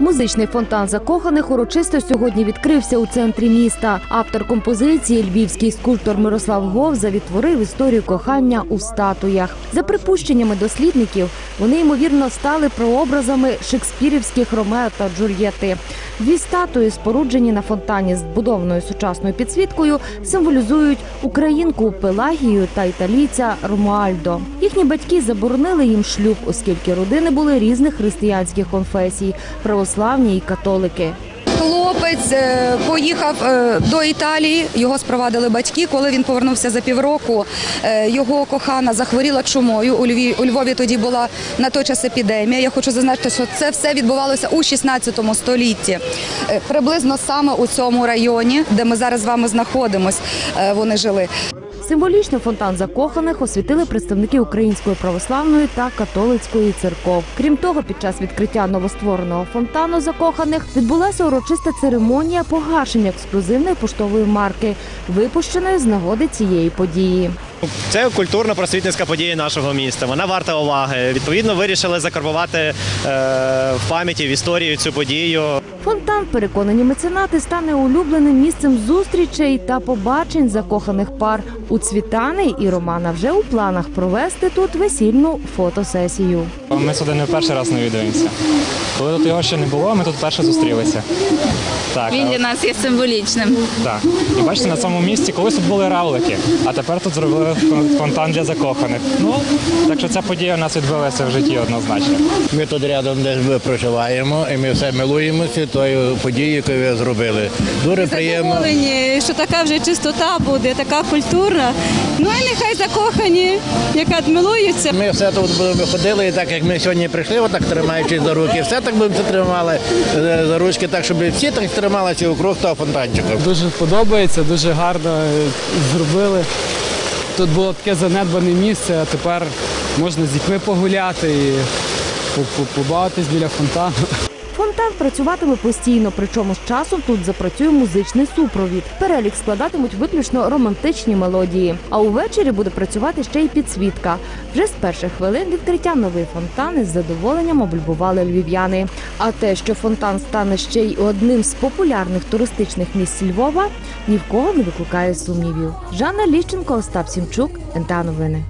Музичний фонтан закоханих урочисто сьогодні відкрився у центрі міста. Автор композиції, львівський скульптор Мирослав Говза, відтворив історію кохання у статуях. За припущеннями дослідників, вони ймовірно стали прообразами шекспірівських Ромео та Джульєти. Дві статуї, споруджені на фонтані з збудованою сучасною підсвіткою, символізують українку Пелагію та італійця Ромуальдо. Їхні батьки заборонили їм шлюб, оскільки родини були різних християнських конфесій православні і католики. Хлопець е, поїхав е, до Італії, його спровадили батьки. Коли він повернувся за півроку, е, його кохана захворіла чумою. У Львові, у Львові тоді була на той час епідемія. Я хочу зазначити, що це все відбувалося у 16 столітті. Приблизно саме у цьому районі, де ми зараз з вами знаходимось, вони жили. Символічно фонтан закоханих освітили представники Української православної та католицької церков. Крім того, під час відкриття новоствореного фонтану закоханих відбулася урочиста церемонія погашення ексклюзивної поштової марки, випущеної з нагоди цієї події. Це культурно-просвітницька подія нашого міста. Вона варта уваги. Відповідно, вирішили закарбувати е, в пам'яті в історію цю подію. Фонтан, переконані меценати, стане улюбленим місцем зустрічей та побачень закоханих пар. У Цвітани і Романа вже у планах провести тут весільну фотосесію. Ми сюди не перший раз навідуємося. Коли тут його ще не було, ми тут перше зустрілися. Так, Він для нас є символічним. так. І бачите, на цьому місці колись тут були равлики, а тепер тут зробили фонтан для закоханих. Ну, так що ця подія у нас відбулася в житті однозначно. Ми тут рядом де ми проживаємо, і ми все милуємося тою подією, яку ви зробили. Дуже приємно. задоволені, що така вже чистота буде, така культурна. Ну і нехай закохані, яка милуються. Ми все тут будемо ходили, і так як ми сьогодні прийшли, отак тримаючись за руки, все так будемо тримали е, за ручки, так щоб всі так трималися округ того фонтанчика. Дуже подобається, дуже гарно е, зробили. Тут було таке занедбане місце, а тепер можна з дітьми погуляти і по- по- побавитись біля фонтану. Фонтан працюватиме постійно, причому з часом тут запрацює музичний супровід. Перелік складатимуть виключно романтичні мелодії. А увечері буде працювати ще й підсвітка. Вже з перших хвилин відкриття новий фонтан із задоволенням облюбували львів'яни. А те, що фонтан стане ще й одним з популярних туристичних місць Львова, ні в кого не викликає сумнівів. Жанна Ліщенко, Остап Сімчук, НТА Новини.